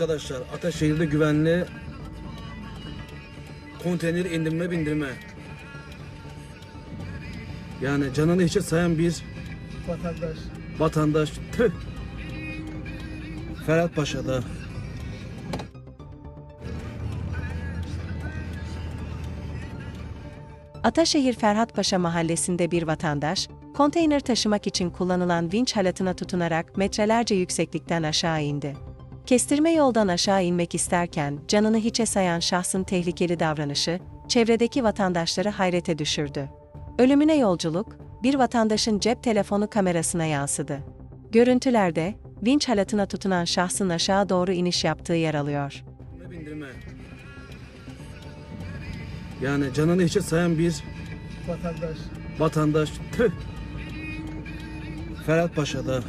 Arkadaşlar Ataşehir'de güvenli konteyner indirme bindirme. Yani canını hiçe sayan bir vatandaş. vatandaş. Tüh. Ferhat Paşa'da. Ataşehir Ferhatpaşa mahallesinde bir vatandaş, konteyner taşımak için kullanılan vinç halatına tutunarak metrelerce yükseklikten aşağı indi. Kestirme yoldan aşağı inmek isterken canını hiçe sayan şahsın tehlikeli davranışı, çevredeki vatandaşları hayrete düşürdü. Ölümüne yolculuk, bir vatandaşın cep telefonu kamerasına yansıdı. Görüntülerde, vinç halatına tutunan şahsın aşağı doğru iniş yaptığı yer alıyor. Bindirme. Yani canını hiçe sayan bir Vatandaş. vatandaş. Tüh. Ferhat Paşa'da.